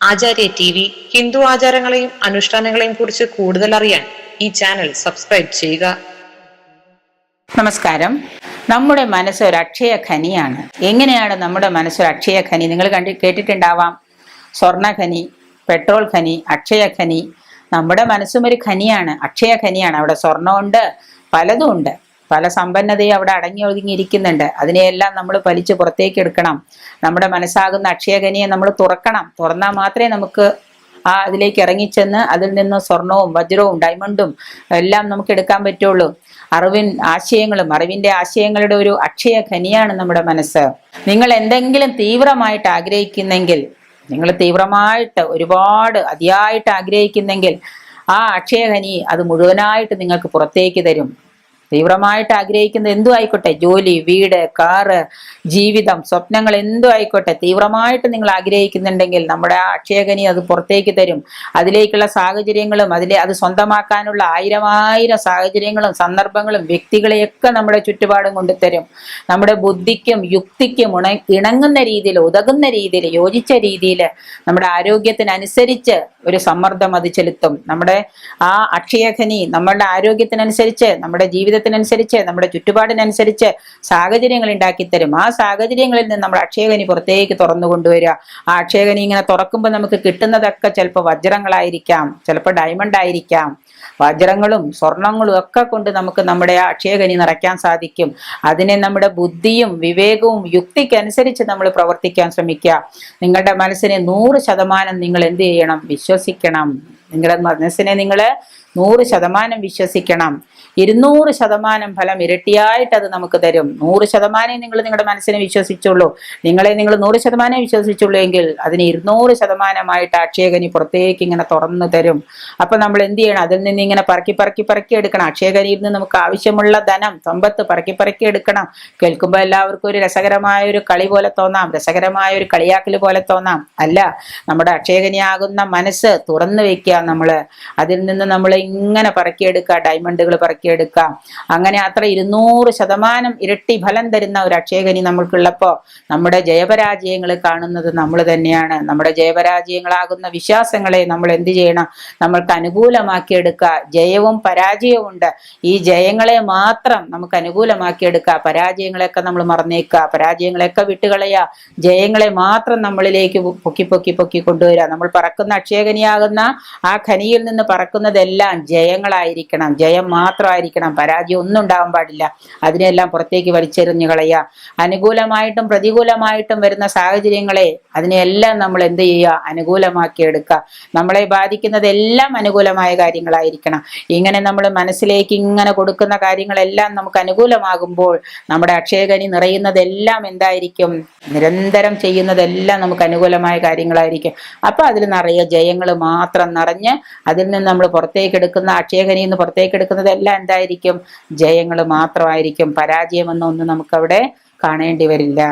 ആചാര്യ T V Hindu ആചാരങ്ങളെയും അനുഷ്ഠാനങ്ങളെയും കുറിച്ച് കൂടുതൽ അറിയാൻ ഈ ചാനൽ സബ്സ്ക്രൈബ് ചെയ്യുക. നമസ്കാരം. നമ്മുടെ മനസ്സ് ഒരു അക്ഷയ ഖനിയാണ്. എങ്ങനെയാണ് നമ്മുടെ മനസ്സ് ഒരു അക്ഷയ ഖനി? നിങ്ങൾ കണ്ടി കേട്ടിട്ടുണ്ടാവാം. സ്വർണ പെട്രോൾ ഖനി അക്ഷയ ഖനി. നമ്മുടെ മനസ്സും ഒരു ഖനിയാണ്. അക്ഷയ ഖനിയാണ്. അവിടെ സ്വർണമുണ്ട് പലതും ഉണ്ട് പല സമ്പന്നതയും അവിടെ അടങ്ങി ഒതുങ്ങിയിരിക്കുന്നുണ്ട് അതിനെയെല്ലാം നമ്മൾ വലിച്ചു പുറത്തേക്ക് എടുക്കണം. നമ്മുടെ മനസ്സാകുന്ന അക്ഷയഖനിയെ നമ്മൾ തുറക്കണം. തുറന്നാൽ മാത്രമേ നമുക്ക് ആ അതിലേക്ക് ഇറങ്ങിച്ചെന്ന് അതിൽ നിന്ന് സ്വർണവും വജ്രവും ഡയമണ്ടും എല്ലാം നമുക്ക് എടുക്കാൻ പറ്റുള്ളൂ. അറിവിൻ ആശയങ്ങളും അറിവിന്റെ ആശയങ്ങളുടെ ഒരു അക്ഷയ ഖനിയാണ് നമ്മുടെ മനസ്സ്. നിങ്ങൾ എന്തെങ്കിലും തീവ്രമായിട്ട് ആഗ്രഹിക്കുന്നെങ്കിൽ നിങ്ങൾ തീവ്രമായിട്ട് ഒരുപാട് അതിയായിട്ട് ആഗ്രഹിക്കുന്നെങ്കിൽ ആ അക്ഷയഖനി അത് മുഴുവനായിട്ട് നിങ്ങൾക്ക് പുറത്തേക്ക് തരും. തീവ്രമായിട്ട് ആഗ്രഹിക്കുന്ന എന്തു ആയിക്കോട്ടെ ജോലി വീട് കാറ് ജീവിതം സ്വപ്നങ്ങൾ എന്തു ആയിക്കോട്ടെ തീവ്രമായിട്ട് നിങ്ങൾ ആഗ്രഹിക്കുന്നുണ്ടെങ്കിൽ നമ്മുടെ ആ അക്ഷയകനി അത് പുറത്തേക്ക് തരും. അതിലേക്കുള്ള സാഹചര്യങ്ങളും അതിലെ അത് സ്വന്തമാക്കാനുള്ള ആയിരം ആയിരം സാഹചര്യങ്ങളും സന്ദർഭങ്ങളും വ്യക്തികളെയൊക്കെ നമ്മുടെ ചുറ്റുപാടും കൊണ്ടുതരും നമ്മുടെ ബുദ്ധിക്കും യുക്തിക്കും ഉണ ഇണങ്ങുന്ന രീതിയിൽ ഉതകുന്ന രീതിയിൽ യോജിച്ച രീതിയിൽ നമ്മുടെ ആരോഗ്യത്തിനനുസരിച്ച് ഒരു സമ്മർദ്ദം അത് ചെലുത്തും. നമ്മുടെ ആ അക്ഷയഖനി നമ്മളുടെ ആരോഗ്യത്തിനനുസരിച്ച് നമ്മുടെ ജീവിത സാഹചര്യത്തിനനുസരിച്ച് നമ്മുടെ ചുറ്റുപാടിനനുസരിച്ച് സാഹചര്യങ്ങൾ ഉണ്ടാക്കി തരും. ആ സാഹചര്യങ്ങളിൽ നിന്ന് നമ്മൾ അക്ഷയകനി പുറത്തേക്ക് തുറന്നു കൊണ്ടുവരിക. ആ അക്ഷയകനി ഇങ്ങനെ തുറക്കുമ്പോൾ നമുക്ക് കിട്ടുന്നതൊക്കെ ചിലപ്പോൾ വജ്രങ്ങളായിരിക്കാം ചിലപ്പോൾ ഡയമണ്ട് ആയിരിക്കാം. വജ്രങ്ങളും സ്വർണങ്ങളും ഒക്കെ കൊണ്ട് നമുക്ക് നമ്മുടെ ആ അക്ഷയകനി നിറയ്ക്കാൻ സാധിക്കും. അതിനെ നമ്മുടെ ബുദ്ധിയും വിവേകവും യുക്തിക്കനുസരിച്ച് നമ്മൾ പ്രവർത്തിക്കാൻ ശ്രമിക്കുക. നിങ്ങളുടെ മനസ്സിനെ നൂറ് ശതമാനം നിങ്ങൾ എന്ത് ചെയ്യണം? വിശ്വസിക്കണം. നിങ്ങളുടെ മനസ്സിനെ നിങ്ങൾ നൂറ് ശതമാനം വിശ്വസിക്കണം. ഇരുന്നൂറ് ശതമാനം ഫലം ഇരട്ടിയായിട്ട് അത് നമുക്ക് തരും. നൂറ് ശതമാനം നിങ്ങൾ നിങ്ങളുടെ മനസ്സിനെ വിശ്വസിച്ചുള്ളൂ. നിങ്ങളെ നിങ്ങൾ നൂറ് ശതമാനം വിശ്വസിച്ചുള്ളൂ എങ്കിൽ അതിന് ഇരുന്നൂറ് ശതമാനമായിട്ട് അക്ഷയകനി പുറത്തേക്ക് ഇങ്ങനെ തുറന്നു തരും. അപ്പൊ നമ്മൾ എന്ത് ചെയ്യണം? അതിൽ നിന്ന് ഇങ്ങനെ പറക്കി പറക്കി പറക്കി എടുക്കണം. അക്ഷയകനിയിൽ നിന്ന് നമുക്ക് ആവശ്യമുള്ള ധനം സമ്പത്ത് പറക്കി പറക്കി എടുക്കണം. കേൾക്കുമ്പോൾ എല്ലാവർക്കും ഒരു രസകരമായ ഒരു കളി പോലെ തോന്നാം. രസകരമായ ഒരു കളിയാക്കൽ പോലെ തോന്നാം. അല്ല നമ്മുടെ അക്ഷയകനിയാകുന്ന മനസ്സ് തുറന്നു വെക്കുക നമ്മൾ അതിൽ നിന്ന് നമ്മൾ ഇങ്ങനെ പറക്കിയെടുക്കുക ഡയമണ്ടുകൾ പറക്കിയെടുക്കുക അങ്ങനെ അത്ര ഇരുന്നൂറ് ശതമാനം ഇരട്ടി ഫലം തരുന്ന ഒരു അക്ഷയകനി നമ്മൾക്കുള്ളപ്പോൾ നമ്മുടെ ജയപരാജയങ്ങൾ കാണുന്നത് നമ്മൾ തന്നെയാണ്. നമ്മുടെ ജയപരാജയങ്ങളാകുന്ന വിശ്വാസങ്ങളെ നമ്മൾ എന്ത് ചെയ്യണം? നമ്മൾക്ക് അനുകൂലമാക്കിയെടുക്കുക ജയവും പരാജയവും ഉണ്ട്. ഈ ജയങ്ങളെ മാത്രം നമുക്ക് അനുകൂലമാക്കിയെടുക്കുക പരാജയങ്ങളെയൊക്കെ നമ്മൾ മറന്നേക്കുക പരാജയങ്ങളെയൊക്കെ വിട്ടുകളയുക ജയങ്ങളെ മാത്രം നമ്മളിലേക്ക് പൊക്കി പൊക്കി പൊക്കി കൊണ്ടുവരിക നമ്മൾ പറക്കുന്ന അക്ഷയഖനിയാകുന്ന ആ ഖനിയിൽ നിന്ന് പറക്കുന്നതെല്ലാം എല്ലാം ജയങ്ങളായിരിക്കണം. ജയം മാത്രമായിരിക്കണം. പരാജയം ഒന്നും ഉണ്ടാവാൻ പാടില്ല. അതിനെല്ലാം പുറത്തേക്ക് വലിച്ചെറിഞ്ഞു കളയുക. അനുകൂലമായിട്ടും പ്രതികൂലമായിട്ടും വരുന്ന സാഹചര്യങ്ങളെ അതിനെയെല്ലാം നമ്മൾ എന്ത് ചെയ്യുക? അനുകൂലമാക്കി എടുക്കുക. നമ്മളെ ബാധിക്കുന്നതെല്ലാം അനുകൂലമായ കാര്യങ്ങളായിരിക്കണം. ഇങ്ങനെ നമ്മൾ മനസ്സിലേക്ക് ഇങ്ങനെ കൊടുക്കുന്ന കാര്യങ്ങളെല്ലാം നമുക്ക് അനുകൂലമാകുമ്പോൾ നമ്മുടെ അക്ഷയകനി നിറയുന്നതെല്ലാം എന്തായിരിക്കും? നിരന്തരം ചെയ്യുന്നതെല്ലാം നമുക്ക് അനുകൂലമായ കാര്യങ്ങളായിരിക്കും. അപ്പൊ അതിൽ നിറയെ ജയങ്ങൾ മാത്രം നിറഞ്ഞ് അതിൽ നിന്ന് നമ്മൾ പുറത്തേക്ക് എടുക്കുന്ന അക്ഷയഖനിയിൽ നിന്ന് പുറത്തേക്ക് എടുക്കുന്നതെല്ലാം എന്തായിരിക്കും? ജയങ്ങൾ മാത്രമായിരിക്കും. പരാജയമെന്നൊന്നും നമുക്കവിടെ കാണേണ്ടി വരില്ല.